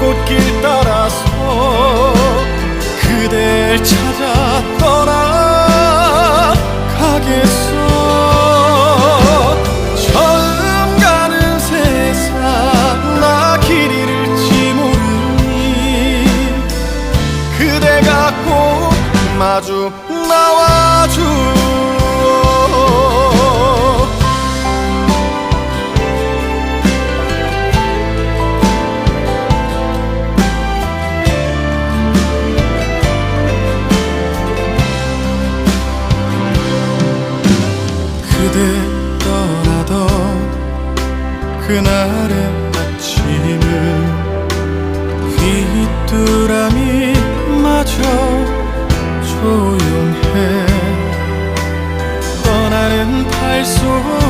꽃길 따라서 그댈 찾아 떠나 가겠소. 처음 가는 세상 나 길이 마주 나와 그날의 아침은 귀뚜라미마저 조용해. 떠나는 발소리